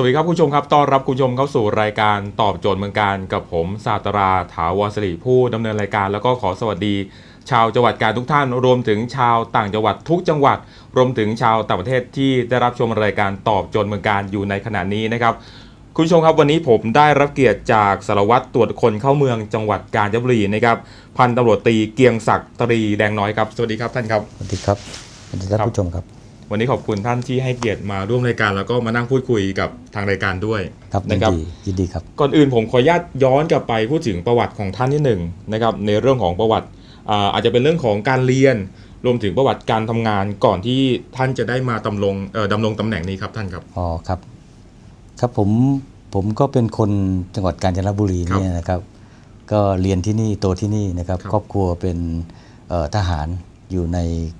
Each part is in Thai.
สวัสดีครับคุณผู้ชมครับต้อนรับคุณผู้ชมเข้าสู่รายการตอบโจทย์เมืองการกับผมศาสตราถาวรสิริผู้ดำเนินรายการ แล้วก็ขอสวัสดี ชาวจังหวัดการทุกท่าน รวมถึงชาวต่างจังหวัดทุกจังหวัด รวมถึงชาวต่างประเทศที่ได้รับชมรายการตอบโจทย์เมืองการอยู่ในขณะนี้นะครับคุณผู้ชมครับวันนี้ผมได้รับเกียรติจากสารวัตรตรวจคนเข้าเมืองจังหวัดกาญจนบุรีนะครับพันตำรวจตรีเกียงศักดิ์ตรีแดงน้อยครับสวัสดีครับท่านครับสวัสดีครับสวัสดีท่านผู้ชมครับ วันนี้ขอบคุณท่านที่ให้เกียรติมาร่วมรายการแล้วก็มานั่งพูดคุยกับทางรายการด้วยครับยินนะครับดียินดีครับ ก่อนอื่นผมขออนุญาตย้อนกลับไปพูดถึงประวัติของท่านนิดหนึ่งนะครับในเรื่องของประวัติอ่าอาจจะเป็นเรื่องของการเรียนรวมถึงประวัติการทำงานก่อนที่ท่านจะได้มาดำรงเอ่อดำรงตำแหน่งนี้ครับท่านครับอ๋อครับ ครับผมผมก็เป็นคนจังหวัดกาญจนบุรีครับเนี่ยนะครับ ก็เรียนที่นี่โตที่นี่นะครับ ครับครอบครัวเป็นเอ่อทหารอยู่ในเอ่อ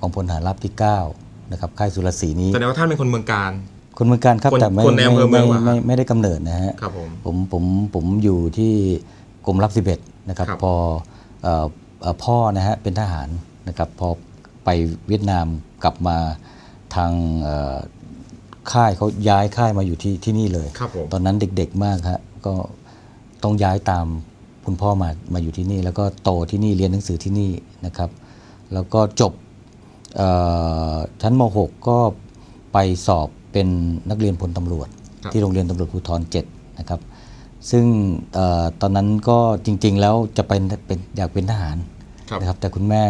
กองพลทหารราบที่9นะครับค่ายสุรศรีนี้แสดงว่าท่านเป็นคนเมืองการ คนเมืองการครับคนแต่ไม่คนในอำเภอเมืไม่องเหรอไม่ฮะไม่ไม่ได้กำเนิดนะฮะครับผมผมผมผมอยู่ที่กรมรับสิบเอ็ดนะครับครับพอเอ่อเอ่อพ่อนะฮะเป็นทหารนะครับพอไปเวียดนามกลับมาทางเอ่อค่ายเขาย้ายค่ายมาอยู่ที่ที่นี่เลยครับผมตอนนั้นเด็กๆมากฮะก็ต้องย้ายตามคุณพ่อมามาอยู่ที่นี่ แล้วก็โตที่นี่เรียนหนังสือที่นี่นะครับ แล้วก็จบเอ่อ ชั้นม .6 ก็ไปสอบเป็นนักเรียนพลตำรวจครับที่โรงเรียนตำรวจภูธร7นะครับ ซึ่งเออตอนนั้นก็จริง ๆ แล้วจะเป็นเป็นอยากเป็นทหารครับนะครับ แต่คุณแม่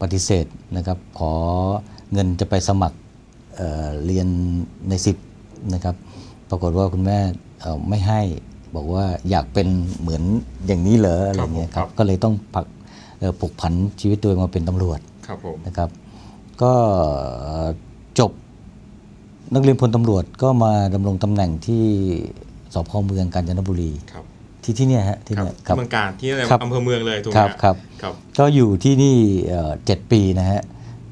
ปฏิเสธนะครับ ขอเงินจะไปสมัครเอ่อเรียนในสิบนะครับ ปรากฏว่าคุณแม่เอ่อไม่ให้บอกว่าอยากเป็นเหมือนอย่างนี้เหรออะไรเงี้ยคครัรับบก็เลยต้องผักเอ่อปลุกผันชีวิตโดยมาเป็นตำรวจครับผมนะครับ ก็จบนักเรียนพลตำรวจก็มาดำรงตำแหน่งที่สพเมืองกาญจนบุรีครับที่ที่เนี่ยฮะที่ครับเนี่ยครับเมืองการที่ในครับอำเภอเมืองเลยถูกไหคมรับฮะครับครับ ก็อยู่ที่นี่เอ่อเจ็ดปีนะฮะ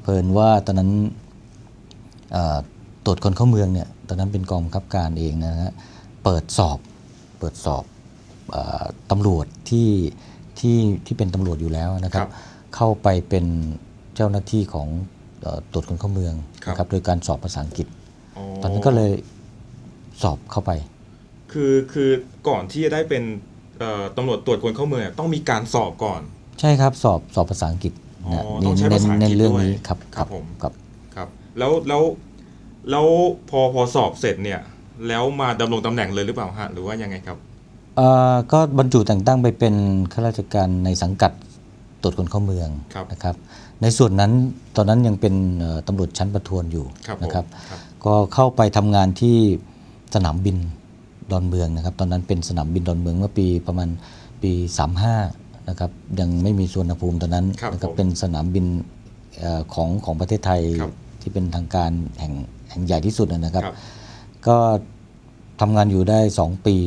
เพลินว่าตอนนั้นเอ่อตรวจคนเข้าเมืองเนี่ยตอนนั้นเป็นกองบังคับการเองนะฮะเปิดสอบเปิดสอบเออตำรวจที่ที่ที่เป็นตำรวจอยู่แล้วนะครับ เข้าไปเป็นเจ้าหน้าที่ของเอ่อ ตรวจคนเข้าเมืองครับนะครับโดยการสอบภาษาอังกฤษอ๋อตอนนั้นก็เลยสอบเข้าไป คือคือก่อนที่จะได้เป็นเอ่อตำรวจตรวจคนเข้าเมืองเนี่ยต้องมีการสอบก่อน ใช่ครับสอบสอบภาษาอังกฤษอ๋อนะต้องใช้เน้ภานษาอังกฤษเน้นเรื่องด้วยนี้ครับครับผมครับครับ แล้วแล้วแล้วพอพอสอบเสร็จเนี่ยแล้วมาดำรงตำแหน่งเลยหรือเปล่าฮะหรือว่ายังไงครับเอ่อก็บรรจุแต่งตั้งไปเป็นข้าราชการในสังกัดตรวจคนเข้าเมืองครับนะครับ ในส่วนนั้นตอนนั้นยังเป็นเอ่อตำรวจชั้นประทวนอยู่ครับผมนะครับครับ ก็เข้าไปทำงานที่สนามบินดอนเมืองนะครับ ตอนนั้นเป็นสนามบินดอนเมืองเมื่อปีประมาณปี 35นะครับยังไม่มีสวนภูมิตอนนั้นครับนะครับผมเป็นสนามบินเอ่อของของประเทศไทยครับที่เป็นทางการแห่งแห่งใหญ่ที่สุดนะครับครับก็ทำงานอยู่ได้ 2 ปี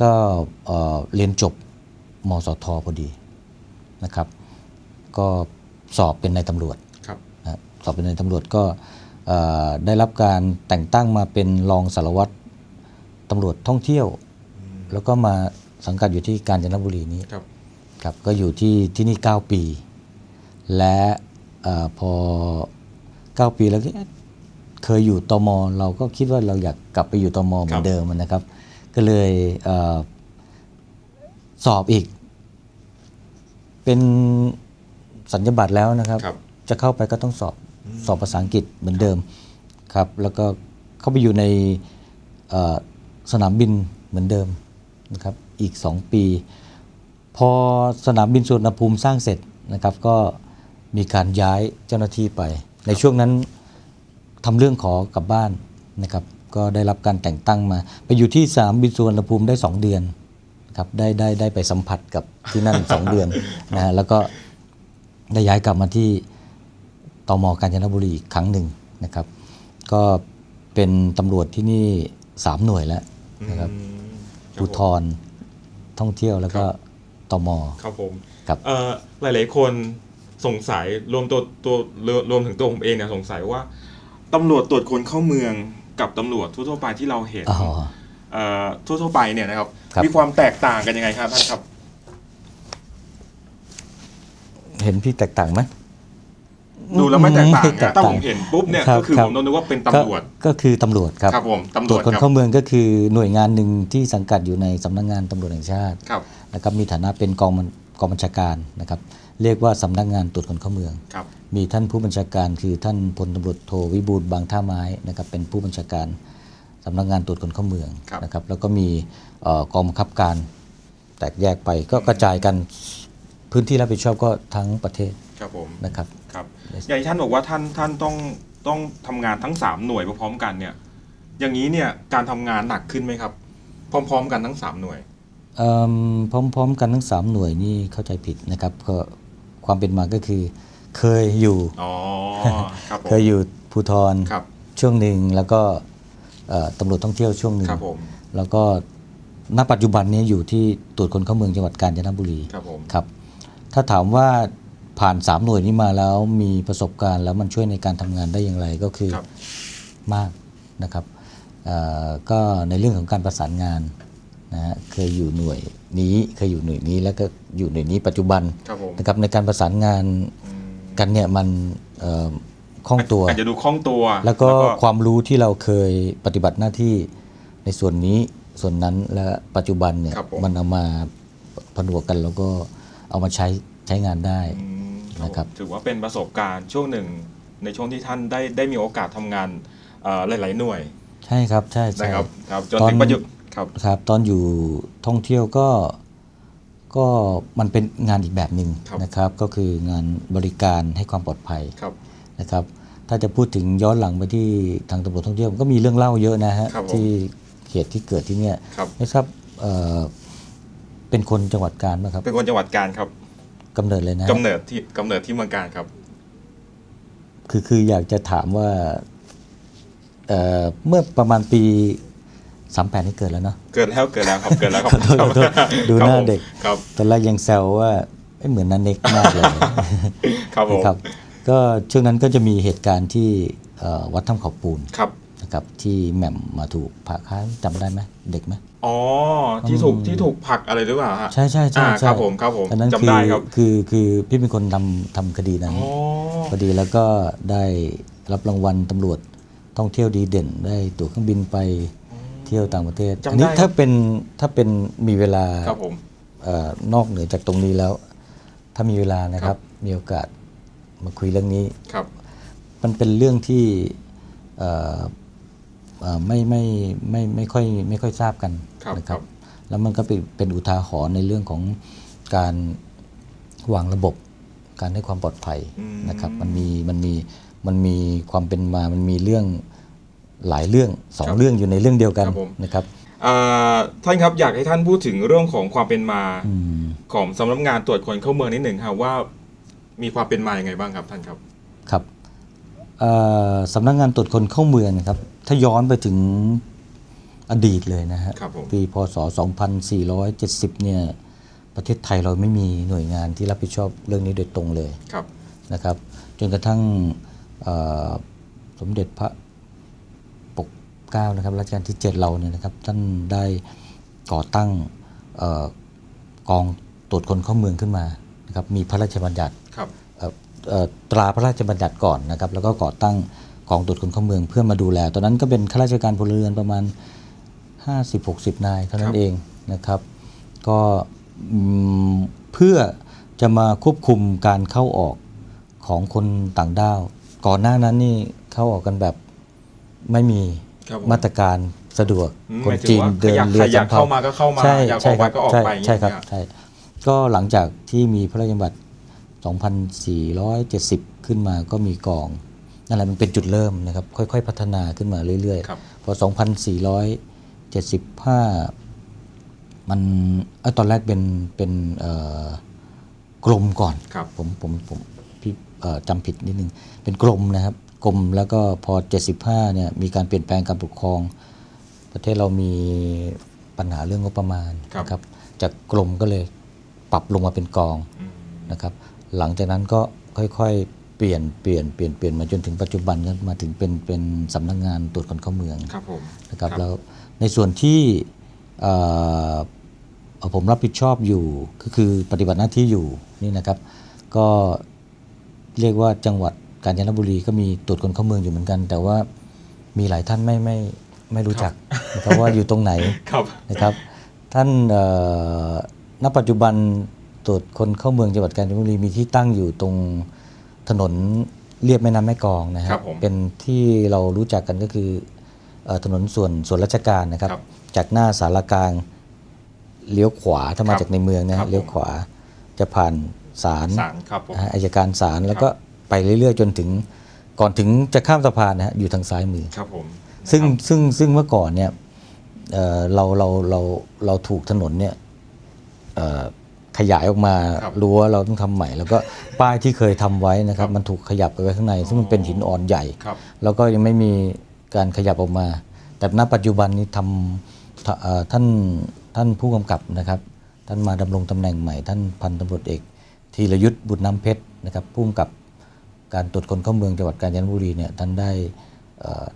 ก็เอ่อเรียนจบมสทพอดีนะครับ ก็สอบเป็นนายตำรวจครับนะสอบเป็นนายตำรวจก็เอ่อได้รับการแต่งตั้งมาเป็นรองสารวัตรตำรวจท่องเที่ยว แล้วก็มาสังกัดอยู่ที่กาญจนบุรีนี้ครับครับก็อยู่ที่ที่นี่ 9 ปี และเออพอ 9 ปีแล้วก็เอ๊ะเคยอยู่ตมเราก็คิดว่าเราอยากกลับไปอยู่ตมเหมืครัอบนเดิมนะครับ ก็เลยเออสอบอีก เป็น สัญญาบัตรแล้วนะครับ ครับ จะเข้าไปก็ต้องสอบสอบภาษาอังกฤษเหมือนเดิมครับ แล้วก็เข้าไปอยู่ในเอ่อสนามบินเหมือนเดิมนะครับอีก 2 ปี พอสนามบินสุวรรณภูมิสร้างเสร็จนะครับ ก็มีการย้ายเจ้าหน้าที่ไป ในช่วงนั้นทำเรื่องขอกลับบ้านนะครับ ก็ได้รับการแต่งตั้งมา ไปอยู่ที่สนามบินสุวรรณภูมิได้ 2 เดือนครับได้ได้ได้ไปสัมผัสกับที่นั่น 2 เดือนนะฮะแล้วก็ ได้ย้ายกลับมาที่ตมกาญจนบุรีอีกครั้งหนึ่งนะครับ ก็เป็นตำรวจที่นี่3หน่วยแล้วนะครับอืมภูธรท่องเที่ยวแล้วก็ตมครับผมครับเอ่อหลายๆคนสงสัยรวมตัวตัวรวมรวมถึงตัวผมเองเนี่ยสงสัยว่าตำรวจตรวจคนเข้าเมืองกับตำรวจทั่วๆไปที่เราเห็นอ๋อเอ่อทั่วๆไปเนี่ยนะครับครับ มีความแตกต่างกันยังไงครับท่านครับ เห็นพี่แตกต่างไหมดูแล้วไม่แตกต่างไม่แตนะกถ้าต่างผมเห็นปุ๊บเนี่ยครับก็คือครับผมต้องนึกว่าเป็นก็ตำรวจก็คือตำรวจครับครับผมตำรตรววจจคนครับเข้าเมืองก็คือหน่วยงานหนึ่งที่สังกัดอยู่ในสำนักงานตำรวจแห่งชาติครับนะครับมีฐานะเป็นกองบัญกองบัญชาการนะครับเรียกว่าสำนักงานตรวจคนเข้าเมืองครับมีท่านผู้บัญชาการคือท่านพลตำรวจโทวิบูลย์บางท่าไม้นะครับเป็นผู้บัญชาการสำนักงานตรวจคนเข้าเมืองครับนะครับแล้วก็มีเอ่อกองบังคับการแตกแยกไปก็กระจายกัน พื้นที่รับผิดชอบก็ทั้งประเทศครับผมนะครับครับอย่างที่ท่านบอกว่าท่านท่านต้องต้องทำงานทั้ง 3 หน่วยพร้อมๆกันเนี่ยอย่างนี้เนี่ยการทำงานหนักขึ้นไหมครับ พร้อม ๆ กันทั้ง 3 หน่วยเอิ่มพร้อม ๆ กันทั้ง 3 หน่วยนี่เข้าใจผิดนะครับก็ความเป็นมาก็คือเคยอยู่อ๋อครับผมเคยอยู่ภูทรครับช่วงหนึ่งแล้วก็เอ่อตำรวจท่องเที่ยวช่วงหนึ่งครับผมแล้วก็ณปัจจุบันนี้อยู่ที่ตรวจคนเข้าเมืองจังหวัดกาญจนบุรีครับผมครับ ถ้าถามว่าผ่าน 3 หน่วยนี้มาแล้วมีประสบการณ์แล้วมันช่วยในการทำงานได้อย่างไรก็คือครับ มากนะครับเอ่อก็ในเรื่องของการประสานงานนะฮะเคยอยู่หน่วยนี้เคยอยู่หน่วยนี้แล้วก็อยู่หน่วยนี้ปัจจุบันครับผมนะครับในการประสานงานอืมกันเนี่ยมันเอ่อคล่องตัว อาจจะดูคล่องตัวแล้วก็ความรู้ที่เราเคยปฏิบัติหน้าที่ในส่วนนี้ส่วนนั้นและปัจจุบันเนี่ยครับผม มันเอามาผนวกกันแล้วก็ เอามาใช้ใช้งานได้อืมนะครับถือว่าเป็นประสบการณ์ช่วงหนึ่งในช่วงที่ท่านได้ได้มีโอกาสทำงานเอ่อหลาย ๆ หน่วย ใช่ครับใช่ใช่นะครับครับจนตอนถึงปัจจุบันครับครับตอนอยู่ท่องเที่ยวก็ก็มันเป็นงานอีกแบบหนึ่งครับนะครับ ก็คืองานบริการให้ความปลอดภัยครับนะครับ ถ้าจะพูดถึงย้อนหลังไปที่ทางตำรวจท่องเที่ยวมันก็มีเรื่องเล่าเยอะนะฮะครับผมที่เหตุที่เกิดที่เนี่ยครับไม่ทราบ เอ่อเป็นคนจังหวัดกาญไหมครับเป็นคนจังหวัดกาญครับกำเนิดเลยนะฮะกำเนิดที่กำเนิดที่เมืองการครับ คือคืออยากจะถามว่าเอ่อเมื่อประมาณปี38นี่เกิดแล้วเนาะเกิดแล้วเกิดแล้วครับเกิดแล้วครับขอโทษขอโทษดูหน้าครับผมเด็กครับตอนแรกยังแซวว่าเอ้ยเหมือนนันเน็กมากเลยครับผม นะครับ ก็ช่วงนั้นก็จะมีเหตุการณ์ที่เอ่อวัดถ้ำเขาปูน ครับ นะครับที่แหม่มมาถูกผ่าค้าจำได้ไหมเด็กไหมอ๋อที่ถูกอืมที่ถูกผลักอะไรหรือเปล่าฮะใช่ใช่ใช่อ่าใช่ครับผมครับผมตอนนั้นจำคือได้ครับคือคือพี่เป็นคนทำทำคดีนั้นอ๋อพอดีแล้วก็ได้รับรางวัลตำรวจท่องเที่ยวดีเด่นได้ตั๋วเครื่องบินไปเที่ยวต่างประเทศจำได้อันี้ครับถ้าเป็นถ้าเป็นมีเวลาครับผมเอ่อนอกเหนือจากตรงนี้แล้ว ถ้ามีเวลานะครับมีโอกาสมาคุยเรื่องนี้ครับ มันเป็นเรื่องที่เอ่อเอ่อ ไม่ไม่ไม่ไม่ค่อยไม่ค่อยทราบกันครับนะคครัรับบแล้วมันก็เป็นเป็นอุทาหรณ์ในเรื่องของการวางระบบ การให้ความปลอดภัยอืมนะครับ มันมีมันมีมันมีความเป็นมา มันมีเรื่องหลายเรื่องสองครับเรื่องอยู่ในเรื่องเดียวกันครับผมนะครับอ่าท่านครับอยากให้ท่านพูดถึงเรื่องของความเป็นมาอืมของสำนักงานตรวจคนเข้าเมืองนิดหนึ่งครับว่ามีความเป็นมาอย่างไงบ้างครับท่านครับครับเอ่อสำนักงานตรวจคนเข้าเมืองนะครับ ถ้าย้อนไปถึงอดีตเลยนะฮะครับผมปีพศ 2470 เนี่ยประเทศไทยเราไม่มีหน่วยงานที่รับผิดชอบเรื่องนี้โดยตรงเลยครับนะครับ จนกระทั่งเอ่อสมเด็จพระปกเกล้านะครับรัชกาลที่ 7 เราเนี่ยนะครับ ท่านได้ก่อตั้งเออกองตรวจคนเข้าเมืองขึ้นมานะครับมีพระราชบัญญัติครับเอ่อเอ่อตราพระราชบัญญัติก่อนนะครับ แล้วก็ก่อตั้งก องตรวจคนเข้าเมืองเพื่อมาดูแล ตอนนั้นก็เป็นข้าราชการพลเรือนประมาณ 50-60 นายเท่านั้นเองนะครับ ก็อืมเพื่อจะมาควบคุมการเข้าออกของคนต่างด้าว ก่อนหน้านั้นนี่เข้าออกกันแบบไม่มีครับผมมาตรการสะดวกอืมคนหมายถึงจีนว่าเดินใครอยากเรือใครอยากสำเภาเข้ามาก็เข้ามาใช่อยากออกใช่ไปครับก็ออกใช่ไปอย่างเงี้ยใช่ครับครับใช่ก็หลังจากที่มีพระราชบัญญัติ 2,470 ขึ้นมาก็มีกอง นั่นแหละมันเป็นจุดเริ่มนะครับค่อย ๆ พัฒนาขึ้นมาเรื่อยครับๆพอ 2,475 มันเอ้ยตอนแรกเป็นเป็นเอ่อกรมก่อนครับผมผมผมพี่เอ่อจำผิดนิดนึง เป็นกรมนะครับกรมแล้วก็พอ 75 เนี่ยมีการเปลี่ยนแปลงการปกครอง ประเทศเรามีปัญหาเรื่องงบประมาณครับนะครับจากกรมก็เลยปรับลงมาเป็นกองอืมนะครับ หลังจากนั้นก็ค่อยๆ เปลี่ยนเปลี่ยนเปลี่ยนเปลี่ยนมาจนถึงปัจจุบันก็มาถึงเป็นเป็นสำนักงานตรวจคนเข้าเมืองครับผมนะครับครับแล้วในส่วนที่เอ่อเอ่อผมรับผิดชอบอยู่ก็คือปฏิบัติหน้าที่อยู่นี่นะครับ ก็เรียกว่าจังหวัดกกาญจนบุรีก็มีตรวจคนเข้าเมืองอยู่เหมือนกัน แต่ว่ามีหลายท่านไม่ไม่ไม่รู้จักนะครับว่าอยู่ตรงไหนครับนะครับ ท่านเอ่อณปัจจุบันตรวจคนเข้าเมืองจังหวัดกาญจนบุรีมีที่ตั้งอยู่ตรง ถนนเลียบแม่น้ำแม่กลองนะคครัรับบผมเป็นที่เรารู้จักกันก็คือเอ่อถนนส่วนส่วนราชการนะครับ ครับจากหน้าสารกลางเลี้ยวขวาถ้ามาครับจากในเมืองนะครัฮะบผม เลี้ยวขวาจะผ่านศาลสารครับผม นะฮะอายการศาลแล้วก็ไปเรื่อยๆ จนถึงก่อนถึงจะข้ามสะพานนะฮะอยู่ทางซ้ายมือ ครับผมซึ่งนะครับ ซึ่งซึ่งเมื่อก่อนเนี่ยเอ่อเราเราเราเราถูกถนนเนี่ยเอ่อ ขยายออกมาครับรั้วเราต้องทำใหม่ แล้วก็ป้ายที่เคยทำไว้นะครับ มันถูกขยับไปไว้ข้างใน ซึ่งมันเป็นหินอ่อนใหญ่ครับแล้วก็ยังไม่มีการขยับออกมา แต่ณปัจจุบันนี้ทำทเอ่อท่านท่านผู้กำกับนะครับ ท่านมาดำรงตำแหน่งใหม่ ท่านพันตำรวจเอกธีรยุทธ์บุตรน้ำเพชรนะครับผู้กำกับการตรวจคนเข้าเมืองจังหวัดกาญจนบุรีเนี่ยท่านได้เอ่อ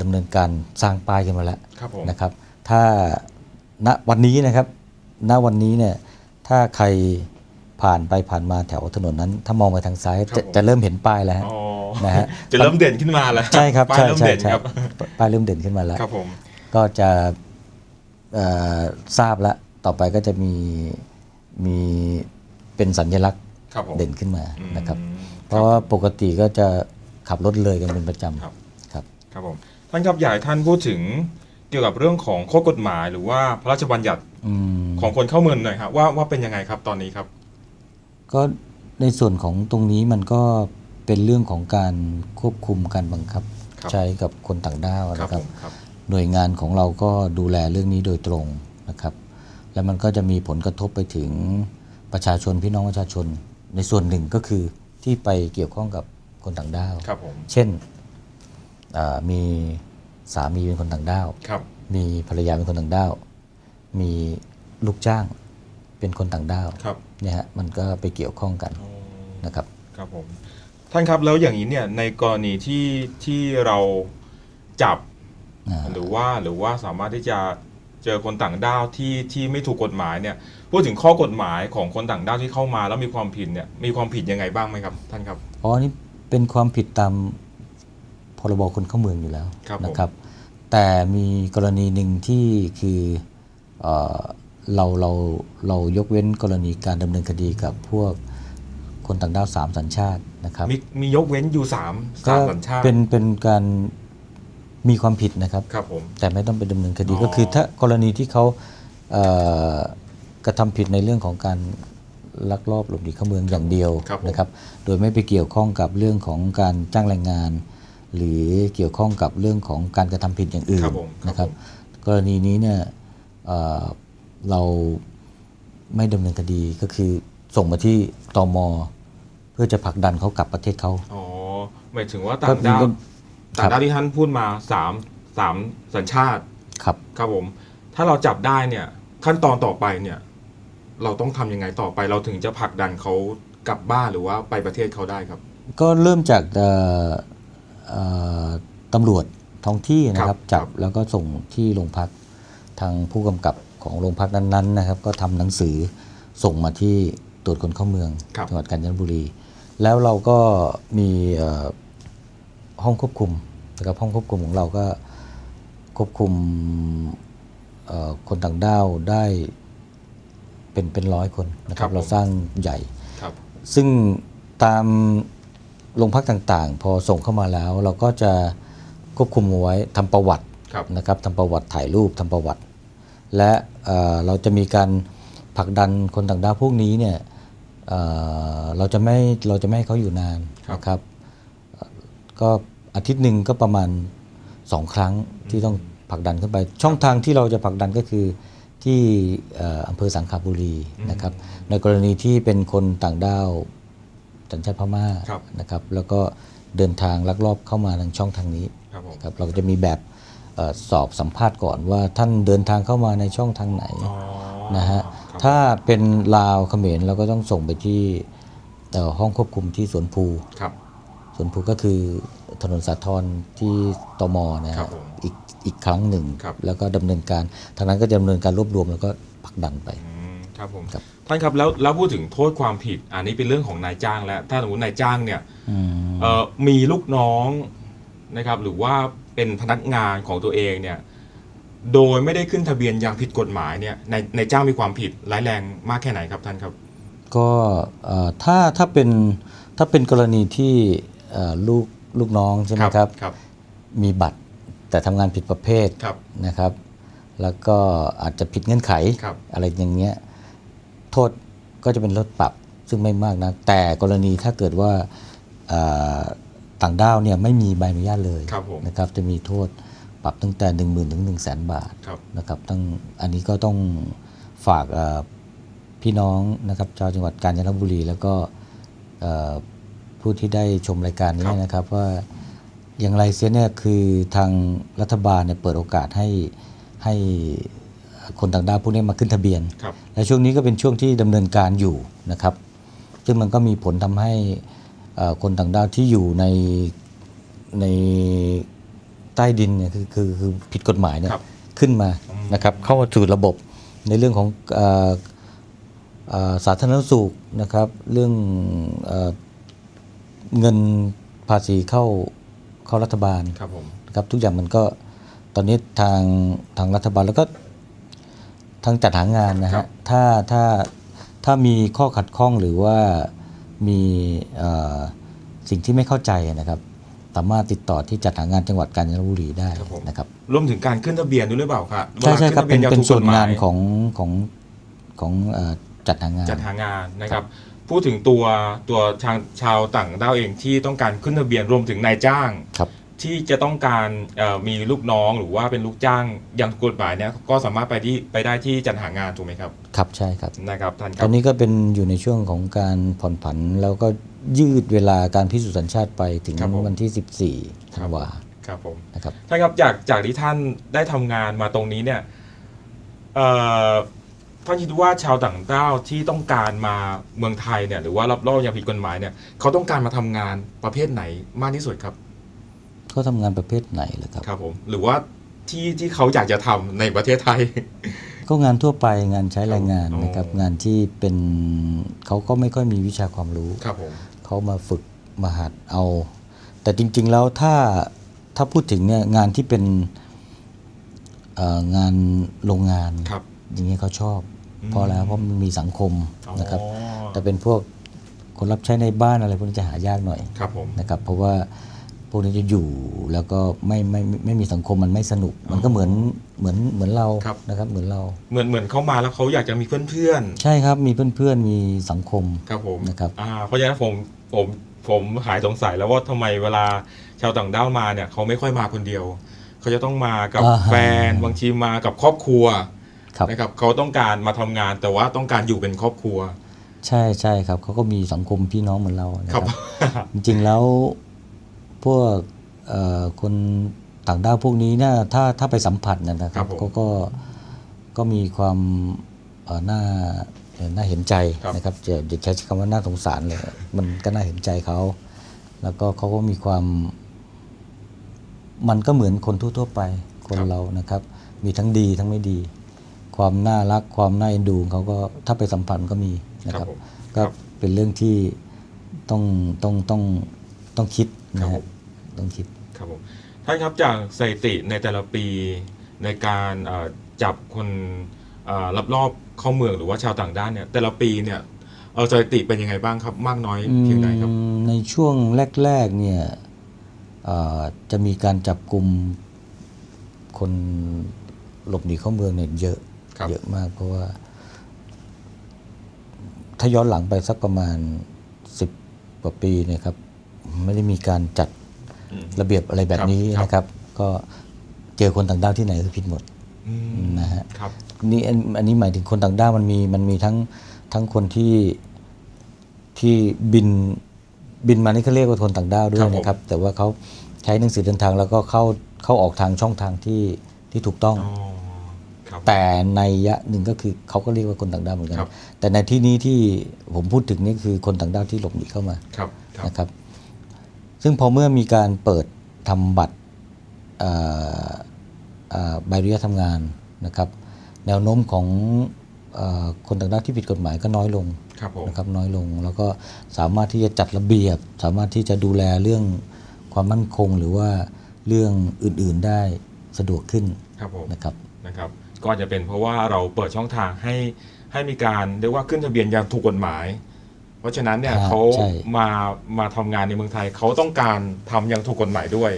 ดำเนินการสร้างป้ายขึ้นมาแล้วครับผมนะครับ ถ้าณวันนี้นะครับณวันนี้เนี่ย ถ้าใครผ่านไปผ่านมาแถวถนนนั้น ถ้ามองไปทางซ้ายครับจะผมจะเริ่มเห็นป้ายแล้วฮะอ๋อนะฮะจะเริ่มเด่นขึ้นมาแล้วใช่ครับป้ายใช่เริ่มใช่เด่นใช่ครับป้ายเริ่มเด่นขึ้นมาแล้วครับผมก็จะเอ่อทราบแล้วต่อไปก็จะมีมีเป็นสัญลักษณ์ครับผมเด่นขึ้นมานะครับอืมเพราะว่าปกติก็จะขับรถเลยกันเป็นประจครับำครับครับผมท่านครับอยากให้ท่านพูดถึง เกี่ยวกับเรื่องของข้อกฎหมาย หรือว่าพระราชบัญญัติอืมของคนเข้าเมืองหน่อยครับว่าว่าเป็นยังไงครับตอนนี้ครับ ก็ในส่วนของตรงนี้มันก็เป็นเรื่องของการควบคุมการบังคับ ครับ ใช้กับคนต่างด้าวครับนะคผรับ มครับ หน่วยงานของเราก็ดูแลเรื่องนี้โดยตรงนะครับ แล้วมันก็จะมีผลกระทบไปถึงประชาชนพี่น้องประชาชน ในส่วนหนึ่งก็คือที่ไปเกี่ยวข้องกับคนต่างด้าว ครับผม เช่นอ่ามี สามีเป็นคนต่างด้าวครับมีภรรยาเป็นคนต่างด้าว มีลูกจ้างเป็นคนต่างด้าวครับเนี่ยฮะมันก็ไปเกี่ยวข้องกันนะครับครับผมท่านครับแล้วอย่างนี้เนี่ยในกรณีที่ที่เราจับอ่าหรือว่าหรือว่าสามารถที่จะเจอคนต่างด้าวที่ที่ไม่ถูกกฎหมายเนี่ยพูดถึงข้อกฎหมายของคนต่างด้าวที่เข้ามาแล้วมีความผิดเนี่ยมีความผิดยังไงบ้างไหมครับ ท่านครับเพราะนี่เป็นความผิดตามพ รบคนเข้าเมืองอยู่แล้วครับผมนะครับ แต่มีกรณีหนึ่งที่คือเออเราเราเรายกเว้นกรณีการดำเนินคดีกับพวกคนต่างด้าวสามสัญชาตินะครับมีมียกเว้นอยู่สามสามสัญชาติเป็นเป็นการมีความผิดนะครับครับผมแต่ไม่ต้องไปดำเนินคดีอ๋อก็คือถ้ากรณีที่เขาเอ่อกระทำผิดในเรื่องของการลักลอบหลบหนีเข้าเมืองอย่างเดียวครับผมนะครับ โดยไม่ไปเกี่ยวข้องกับเรื่องของการจ้างแรงงาน หรือเกี่ยวข้องกับเรื่องของการกระทำผิดอย่างอื่นครับผมครับนะครับผมกรณีนี้เนี่ยเอ่อเราไม่ดำเนินคดีก็คือส่งมาที่ตมเพื่อจะผลักดันเขากลับประเทศเขาอ๋อหมายถึงว่าต่างด้าวก็ต่างด้าวที่ท่านพูดมาสามสามสัญชาติครับครับผม ถ้าเราจับได้เนี่ยขั้นตอนต่อไปเนี่ย เราต้องทำยังไงต่อไป เราถึงจะผลักดันเขากลับบ้านหรือว่าไปประเทศเขาได้ครับ ก็เริ่มจากเอ่อเอ่อ ตำรวจท้องที่นะคครัรับบจับครับแล้วก็ส่งที่โรงพักทางผู้กำกับของโรงพักนั้นๆนะครับก็ทำหนังสือส่งมาที่ตรวจคนเข้าเมืองครับจังหวัดกาญจนบุรี แล้วเราก็มีเอ่อห้องควบคุมนะครับห้องควบคุมของเราก็ควบคุมเอ่อคนต่างด้าวได้เป็นเป็นร้อยคนนะคครัรับบผมเราสร้างใหญ่ครับซึ่งตาม โรงพักต่างๆ พอส่งเข้ามาแล้วเราก็จะควบคุมเอาไว้ทำประวัติครับนะครับทำประวัติถ่ายรูปทำประวัติ และเอ่อเราจะมีการผลักดันคนต่างด้าวพวกนี้เนี่ยเอ่อเราจะไม่เราจะไม่ให้เขาอยู่นานครับนะครับเอ่อก็อาทิตย์หนึ่งก็ประมาณสองครั้งที่ต้องผลักดันขึ้นไป ช่องทางที่เราจะผลักดันก็คือที่เอ่ออำเภอสังขบุรีนะครับ ในกรณีที่เป็นคนต่างด้าว สัญชาติพม่าครับนะครับแล้วก็เดินทางลักลอบเข้ามาทางช่องทางนี้ครับผมครับเราก็จะมีแบบเออสอบสัมภาษณ์ก่อนว่าท่านเดินทางเข้ามาในช่องทางไหนอ๋อนะฮะครับถ้าเป็นลาวเขมรเราก็ต้องส่งไปที่เอ่อห้องควบคุมที่สวนภูครับสวนภูก็คือถนนสาทรที่ตมนะครัฮะบผมอีกอีกครั้งหนึ่งครับแล้วก็ดำเนินการทางนั้นก็จะดำเนินการรวบรวมแล้วก็ผลักดันไปอืมครับผมครับ ท่านครับแล้วแล้วพูดถึงโทษความผิด อันนี้เป็นเรื่องของนายจ้างแล้วถ้าสมมตินายจ้างเนี่ยอืมเอ่อมีลูกน้องนะครับ หรือว่าเป็นพนักงานของตัวเองเนี่ยโดยไม่ได้ขึ้นทะเบียนอย่างผิดกฎหมายเนี่ยในในจ้างมีความผิดร้ายแรงมากแค่ไหนครับท่านครับ ก็เอ่อถ้าถ้าเป็นถ้าเป็นกรณีที่เอ่อลูกลูกน้องใช่ไหมครับครับมีบัตรแต่ทำงานผิดประเภทครับนะครับ แล้วก็อาจจะผิดเงื่อนไขครับอะไรอย่างเงี้ย โทษก็จะเป็นลดปรับซึ่งไม่มากนะแต่กรณีถ้าเกิดว่าเอ่อต่างด้าวเนี่ยไม่มีใบอนุญาตเลยครับผมนะครับจะมีโทษปรับตั้งแต่ 1 0,000ถึง1 0 0 0 0แสนบาทครับนะครับตั้งอันนี้ก็ต้องฝากเอ่อพี่น้องนะครับชาวจังหวัดกาญจนบุรี แล้วก็เอ่อผู้ที่ได้ชมรายการนี้นะครับว่าอย่างไรเสียเนี่ยคือทางรัฐบาลเนี่ยเปิดโอกาสให้ให้ คนต่างด้าวพวกนี้มาขึ้นทะเบียนครับและช่วงนี้ก็เป็นช่วงที่ดำเนินการอยู่นะครับ ซึ่งมันก็มีผลทำให้เอ่อคนต่างด้าวที่อยู่ในในใต้ดินเนี่ยคือคือคือผิดกฎหมายเนี่ยครับขึ้นมาอืมนะครับเข้ามาสู่ระบบในเรื่องของเอ่อเอ่อสาธารณสุขนะครับ เรื่องเอ่อเงินภาษีเข้าเข้ารัฐบาลครับผมนะครับทุกอย่างมันก็ตอนนี้ทางทางรัฐบาลแล้วก็ ทางจัดหางานนะครัฮะบ ถ้าถ้าถ้ามีข้อขัดข้องหรือว่ามีเอ่อสิ่งที่ไม่เข้าใจนะครับ สามารถติดต่อที่จัดหางานจังหวัดกาญจนบุรีได้ครับผม นะครับ รวมถึงการขึ้นทะเบียนด้วยหรือเปล่าครับใช่ใช่ครับวลาเป็นขึ้ทะบียเป็นถูกส่วนกฎหมงายนของของของเอ่อจัดหางาน จัดหางานนะครับ พูดถึงตัวตัวชาวชาวต่างด้าวเองที่ต้องการขึ้นทะเบียนรวมถึงนายจ้าง ครับ ที่จะต้องการเอ่อมีลูกน้องหรือว่าเป็นลูกจ้างอย่างถูกกฎหมายเนี่ยก็สามารถไปที่ไปได้ที่จัดหางานถูกไหมครับ ครับใช่ครับนะครับท่านคตรัอบนนี้ก็เป็นอยู่ในช่วงของการผ่อนผัน แล้วก็ยืดเวลาการพิสูจน์สัญชาติไปถึงครับผมวันที่ 14ธันวาครับผมนะครับท่านครับจากจากที่ท่านได้ทำงานมาตรงนี้เนี่ยเอ่อท่านคิดว่าชาวต่างด้าวที่ต้องการมาเมืองไทยเนี่ยหรือว่ารับรอบอย่างผิดกฎหมายเนี่ยเขาต้องการมาทำงานประเภทไหนมากที่สุดครับ เขาทำงานประเภทไหนเหรอครับ ครับผมหรือว่าที่ที่เขาอยากจะทำในประเทศไทย ก็งานทั่วไปงานใช้แรงงานอ๋อนะครับงานที่เป็นเขาก็ไม่ค่อยมีวิชาความรู้ ครับผม เขามาฝึกมาหัดเอา แต่จริง ๆ แล้วถ้าถ้าพูดถึงเนี่ยงานที่เป็นเอ่องานโรงงาน ครับ อย่างนี้เขาชอบอืม เพราะแล้วเพราะมันมีสังคมนะครับ อ๋อแต่เป็นพวกคนรับใช้ในบ้านอะไรพวกนี้จะหายากหน่อยครับผม นะครับ เพราะว่า พวกนี้จะอยู่แล้วก็ไม่ไม่ไม่ไม่มีสังคมมันไม่สนุก มันก็เหมือนเหมือนเหมือนเราครับ นะครับเหมือนเรา เหมือนเหมือนเขามาแล้วเขาอยากจะมีเพื่อนใช่ครับมีเพื่อนๆมีสังคม ๆครับผมนะครับ อ่าเพราะฉะนั้นผมผมผมหายสงสัยแล้วว่าทำไมเวลาชาวต่างด้าวมาเนี่ยเขาไม่ค่อยมาคนเดียว เขาจะต้องมากับอ่าฮะแฟนบางทีมากับครอบครัวครับ นะครับเขาต้องการมาทำงานแต่ว่าต้องการอยู่เป็นครอบครัว ใช่ใช่ครับเขาก็มีสังคมพี่น้องเหมือนเรานะคครัรับ บ จริงๆแล้ว พวกเอ่อคนต่างด้าวพวกนี้เนี่ยถ้าถ้าไปสัมผัสนะนะคครัรับบผมเขาก็ก็มีความเอ่อน่าเอ่อน่าเห็นใจครับนะครับจะจะใช้คำว่าน่าสงสารเลยมันก็น่าเห็นใจเขา แล้วก็เขาก็มีความ มันก็เหมือนคนทั่วๆไปคนเรานะครับ มีทั้งดีทั้งไม่ดี ความน่ารักความน่าเอ็นดูของเขาก็ถ้าไปสัมผัสมันก็มีนะคครัรับบผมก็ครับเป็นเรื่องที่ต้องต้องต้อง ต้องคิดครันะบผฮะมต้องคิด ครับผมท่านครับจากสถิติในแต่ละปีในการเอ่อจับคนเอ่อรับรอบเข้าเมืองหรือว่าชาวต่างด้าวเนี่ยแต่ละปีเนี่ยเออสถิติเป็นยังไงบ้างครับ มากน้อยเพียงใดครับ อืมในช่วงแรกๆเนี่ยเอ่อจะมีการจับกลุ่มคนหลบหนีเข้าเมืองเนี่ยเยอะครับ เยอะมาก เพราะว่า ถ้าย้อนหลังไปสักประมาณสิบกว่าปีเนะครับ ไม่ได้มีการจัดอืมระเบียบอะไรแบบนี้ครับนะครับ ก็เจอคนต่างด้าวที่ไหนก็ผิดหมดอืมนะฮะครับนี่อันอันนี้หมายถึงคนต่างด้าวมันมีมันมีทั้งทั้งคนที่ที่บินบินมานี่เขาเรียกว่าคนต่างด้าวด้วครัยบผมนะครับ แต่ว่าเขาใช้หนังสือเดินทางแล้วก็เข้าเข้าออกทางช่องทางที่ที่ถูกต้องอ๋อครับแต่ในยยะหนึ่งก็คือเขาก็เรียกว่าคนต่างด้าวเหมือนกันครับแต่ในที่นี้ที่ผมพูดถึงนี่คือคนต่างด้าวที่หลบหนีเข้ามาครับครับนะครับ ซึ่งพอเมื่อมีการเปิดทำบัตรเอ่อเอ่อใบอนุญาตทำงานนะครับแนวโน้มของเอ่อคนต่างด้าวที่ผิดกฎหมายก็น้อยลงครับผมนะครับน้อยลง แล้วก็สามารถที่จะจัดระเบียบ สามารถที่จะดูแลเรื่องความมั่นคงหรือว่าเรื่องอื่นๆได้สะดวกขึ้นครับผมนะครับนะครับ ก็อาจจะเป็นเพราะว่าเราเปิดช่องทางให้ให้มีการเรียกว่าขึ้นทะเบียนอย่างถูกกฎหมายเพ ราะฉะนั้นเนี่ยอ่าเขาใช่ มามาทำงานในเมืองไทย เขาต้องการทำอย่างถูกกฎหมายด้วย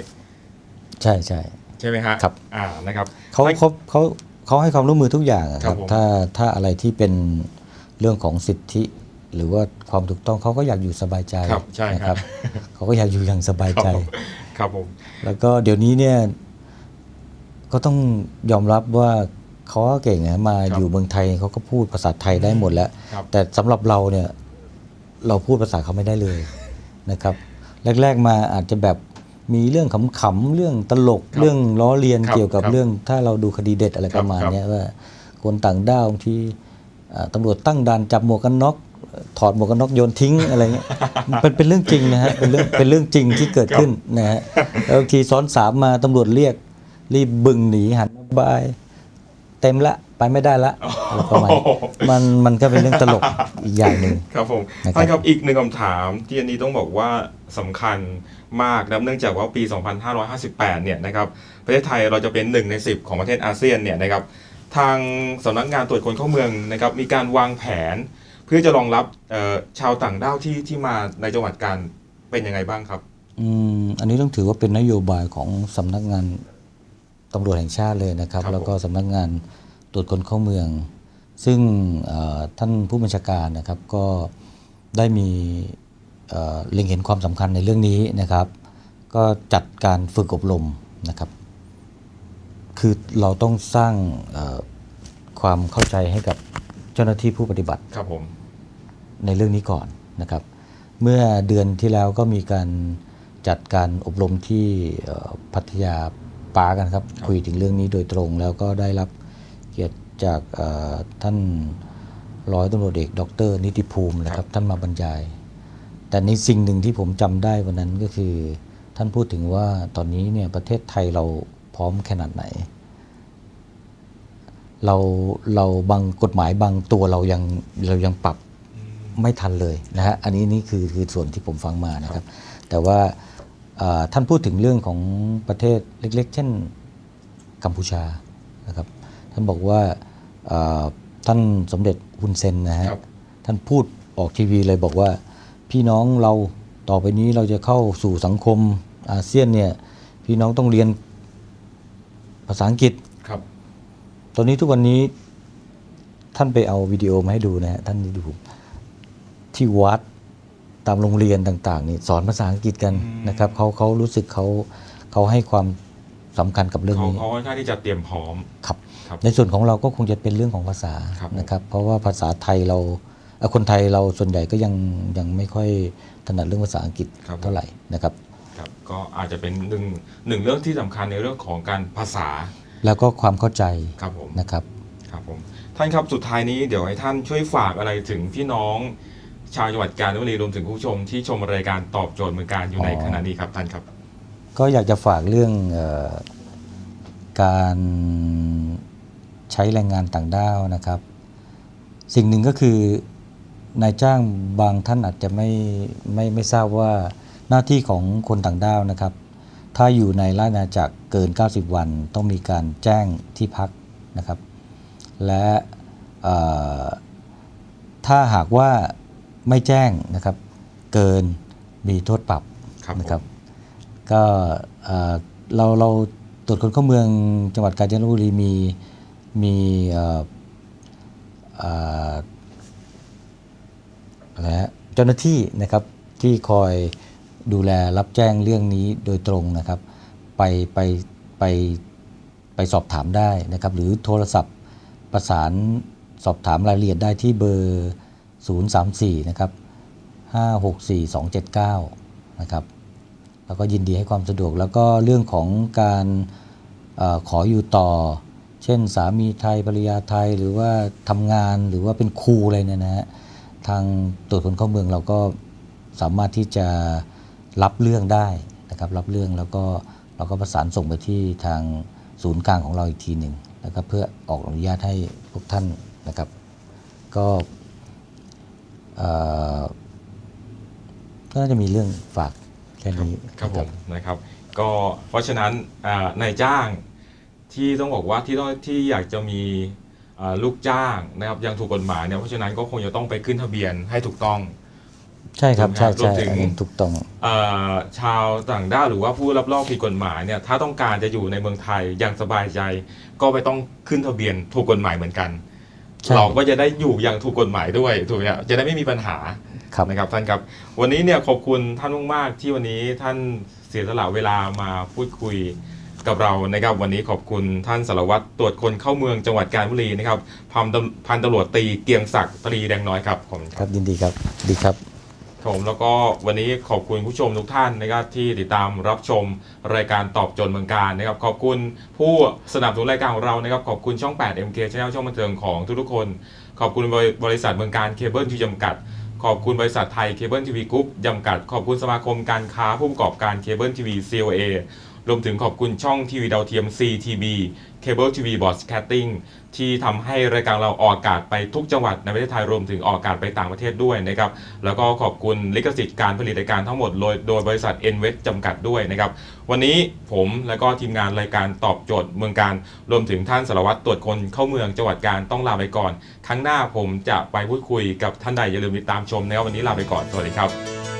ใช่ใช่ ใช่ไหมฮะครับ อ่านะครับ เขาให้เขาเขาเขาให้ความร่วมมือทุกอย่างอะคครัรับบผม ถ้าถ้าอะไรที่เป็นเรื่องของสิทธิ หรือว่าความถูกต้องเขาก็อยากอยู่สบายใจครับใช่นะคครัรับ บ เขาก็อยากอยู่อย่างสบายครับใจผมครับผม แล้วก็เดี๋ยวนี้เนี่ยก็ต้องยอมรับว่าเขาก็เก่งนะมาอยู่เมืองไทยเขาก็พูดภาษาไทยได้หมดแล้ว ครับแต่สำหรับเราเนี่ย เราพูดภาษาเขาไม่ได้เลยนะครับ แรก ๆมาอาจจะแบบมีเรื่องขำๆเรื่องตลกครับเรื่องล้อเลียนครับเกี่ยวกับครับเรื่อง ถ้าเราดูคดีเด็ดอะไรครัปบระมาณครับเนี้ยว่า คนต่างด้าวบางทีอ่าตำรวจตั้งด่านจับหมวกกันน็อกถอดหมวกกันน็อกโยนทิ้งอะไรเงี้ยมันเป็นเป็นเรื่องจริงนะฮะเป็นเรื่องเป็นเรื่องจริงที่เกิดขึ้นนะฮะแล้วบางทีซ้อนสามมาตำรวจเรียก รีบบึงหนีหันมาบาย เต็มละไปไม่ได้ละอะไรประมาณนี้มันมันก็เป็นเรื่องตลกอีกอย่างหนึ่งครับผมนะครับท่านครับอีกหนึ่งคำถามที่อันนี้ต้องบอกว่าสำคัญมากนะเนื่องจากว่าปี 2558 เนี่ยนะครับประเทศไทยเราจะเป็นหนึ่งใน 10 ของประเทศอาเซียนเนี่ยนะครับทางสำนักงานตรวจคนเข้าเมืองนะครับมีการวางแผน เพื่อจะรองรับเอ่อชาวต่างด้าวที่ที่มาในจังหวัดการเป็นยังไงบ้างครับอืมอันนี้ต้องถือว่าเป็นนโยบายของสำนักงาน ตำรวจแห่งชาติเลยนะครับครับ แล้วก็สำนักงานตรวจคนเข้าเมือง ซึ่งเอ่อท่านผู้บัญชาการนะครับก็ได้มีเอ่อเล็งเห็นความสำคัญในเรื่องนี้นะครับ ก็จัดการฝึกอบรมนะครับ คือเราต้องสร้างเอ่อความเข้าใจให้กับเจ้าหน้าที่ผู้ปฏิบัติครับผมในเรื่องนี้ก่อนนะครับ เมื่อเดือนที่แล้วก็มีการจัดการอบรมที่เอ่อพัทยา ปากันครับ คุยถึงเรื่องนี้โดยตรงแล้วก็ได้รับเกียรติจากเอ่อท่านร้อยตำรวจเอกดร นิติภูมินะครับ ท่านมาบรรยาย แต่ในสิ่งหนึ่งที่ผมจำได้วันนั้นก็คือ ท่านพูดถึงว่าตอนนี้เนี่ยประเทศไทยเราพร้อมขนาดไหน เราเราบางกฎหมายบางตัวเรายังเรายังปรับไม่ทันเลยนะฮะอันนี้นี่คือคือส่วนที่ผมฟังมานะครับ แต่ว่าเอ่อ ท่านพูดถึงเรื่องของประเทศเล็กๆ เช่นกัมพูชานะครับท่านบอกว่าเอ่อท่านสมเด็จฮุนเซนนะฮะครับท่านพูดออกทีวีเลยบอกว่าพี่น้องเราต่อไปนี้เราจะเข้าสู่สังคมอาเซียนเนี่ยพี่น้องต้องเรียนภาษาอังกฤษครับ ตอนนี้ทุกวันนี้ท่านไปเอาวิดีโอมาให้ดูนะฮะท่านดูที่วัด ตามโรงเรียนต่างๆนี่สอนภาษาอังกฤษกันอืมนะครับเขาเขารู้สึกเขาเขาให้ความสำคัญกับเรื่องเขานี้เขาค่อนข้างที่จะเตรียมพร้อมครับครับในส่วนของเราก็คงจะเป็นเรื่องของภาษาครับนะครับ เพราะว่าภาษาไทยเราเอ่อคนไทยเราส่วนใหญ่ก็ยังยังไม่ค่อยถนัดเรื่องภาษาอังกฤษครับเท่าไหร่นะครับครับก็อาจจะเป็นหนึ่งหนึ่งเรื่องที่สำคัญในเรื่องของการภาษา แล้วก็ความเข้าใจครับผมนะครับครับผมท่านครับสุดท้ายนี้เดี๋ยวให้ท่านช่วยฝากอะไรถึงพี่น้อง ชาวจังหวัดกาญจนบุรีรวมถึงผู้ชมที่ชมรายการตอบโจทย์เมืองการอยู่ในขณะนี้ครับท่านครับ ก็อยากจะฝากเรื่องออการใช้แรงงานต่างด้าวนะครับ สิ่งหนึ่งก็คือนายจ้างบางท่านอาจจะไม่ไม่ไม่ทราบว่าหน้าที่ของคนต่างด้าวนะครับ ถ้าอยู่ในราชอาณาจักรเกิน 90 วัน ต้องมีการแจ้งที่พักนะครับ และถ้าหากว่า ไม่แจ้งนะครับ เกินมีโทษปรับครับนะครับ ก็เอ่อเราเราตรวจคนเข้าเมืองจังหวัดกาญจนบุรีมีมีเอ่อเอ่ออะไรฮะเจ้าหน้าที่นะครับที่คอยดูแลรับแจ้งเรื่องนี้โดยตรงนะครับ ไปไปไปไปสอบถามได้นะครับ หรือโทรศัพท์ประสานสอบถามรายละเอียดได้ที่เบอร์ 034 นะครับ 564279 นะครับ แล้วก็ยินดีให้ความสะดวก แล้วก็เรื่องของการอขออยู่ต่อ เช่นสามีไทยภรรยาไทย หรือว่าทำงาน หรือว่าเป็นครูอะไรเนี่ยนะฮะ ทางตรวจคนเข้าเมืองเราก็สามารถที่จะรับเรื่องได้นะครับ รับเรื่องแล้วก็เราก็ประสานส่งไปที่ทางศูนย์กลางของเราอีกทีหนึ่งนะครับเพื่อออกอนุญาตให้พวกท่านนะครับ ก็ ก็น่าจะมีเรื่องฝากแค่นี้ครับผมนะครับ ก็เพราะฉะนั้นอ่านายจ้างที่ต้องบอกว่าที่ต้องที่อยากจะมีอ่าลูกจ้างนะครับยังถูกกฎหมายเนี่ยเพราะฉะนั้นก็คงจะต้องไปขึ้นทะเบียนให้ถูกต้อง ใช่ครับถูกไหมใช่รวมใช่ถึงอันนี้ถูกต้องเอ่อชาวต่างด้าวหรือว่าผู้รับรองผิดกฎหมายเนี่ยถ้าต้องการจะอยู่ในเมืองไทยอย่างสบายใจ ก็ไปต้องขึ้นทะเบียนถูกกฎหมายเหมือนกันใช่ เราก็จะได้อยู่อย่างถูกกฎหมายด้วยถูกไหมครับจะได้ไม่มีปัญหาครับนะครับท่านครับ วันนี้เนี่ยขอบคุณท่านมากๆที่วันนี้ท่านเสียสละเวลามาพูดคุยกับเรานะครับ วันนี้ขอบคุณท่านสารวัตรตรวจคนเข้าเมืองจังหวัดกาญจนบุรีนะครับพันตำพันตำรวจตรีเกียงศักดิ์ตรีแดงน้อยครับขอบคุณคครับรับยินดีครับดีครับครับ ผมแล้วก็วันนี้ขอบคุณผู้ชมทุกท่านนะครับที่ติดตามรับชมรายการตอบโจทย์เมืองการนะครับขอบคุณผู้สนับสนุนรายการของเรานะครับขอบคุณช่อง 8 MK Channel ช่องบันเทิงของทุกๆคน ขอบคุณบริบริษัทเมืองการเคเบิลทีจำกัด ขอบคุณบริษัทไทยเคเบิลทีวีกรุ๊ปจำกัด ขอบคุณสมาคมการค้าผู้ประกอบการเคเบิลทีวี COA รวมถึงขอบคุณช่องทีวีดาวเทียม CTB Cable TV Broadcasting ที่ทำให้รายการเราออกอากาศไปทุกจังหวัดในประเทศไทยรวมถึงออกอากาศไปต่างประเทศด้วยนะครับแล้วก็ขอบคุณลิขสิทธิ์การผลิตรายการทั้งหมดโดยโดยบริษัท n v e s t จำกัดด้วยนะครับวันนี้ผมและก็ทีมงานรายการตอบโจทย์เมืองการรวมถึงท่านสารวัตรตรวจคนเข้าเมืองจังหวัดการต้องลาไปก่อน ครั้งหน้าผมจะไปพูดคุยกับท่านใดอย่าลืมติดตามชมนะครับวันนี้ลาไปก่อนสวัสดีครับ